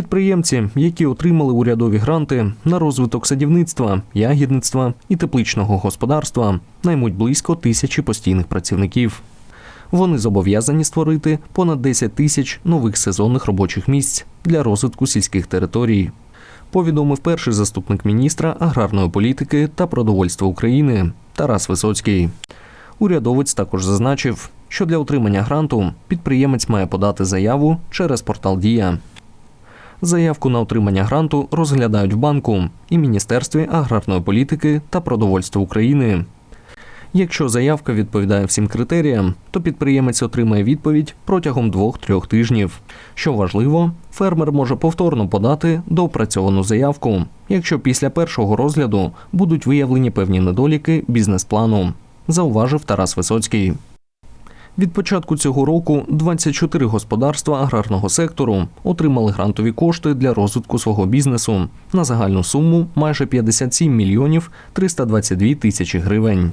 Підприємці, які отримали урядові гранти на розвиток садівництва, ягідництва і тепличного господарства, наймуть близько тисячі постійних працівників. Вони зобов'язані створити понад 10 тисяч нових сезонних робочих місць для розвитку сільських територій. Повідомив перший заступник міністра аграрної політики та продовольства України Тарас Висоцький. Урядовець також зазначив, що для отримання гранту підприємець має подати заяву через портал Дія. Заявку на отримання гранту розглядають в банку і Міністерстві аграрної політики та продовольства України. Якщо заявка відповідає всім критеріям, то підприємець отримає відповідь протягом 2-3 тижнів. Що важливо, фермер може повторно подати доопрацьовану заявку, якщо після першого розгляду будуть виявлені певні недоліки бізнес-плану, зауважив Тарас Висоцький. Від початку цього року 24 господарства аграрного сектору отримали грантові кошти для розвитку свого бізнесу на загальну суму майже 57 мільйонів 322 тисячі гривень.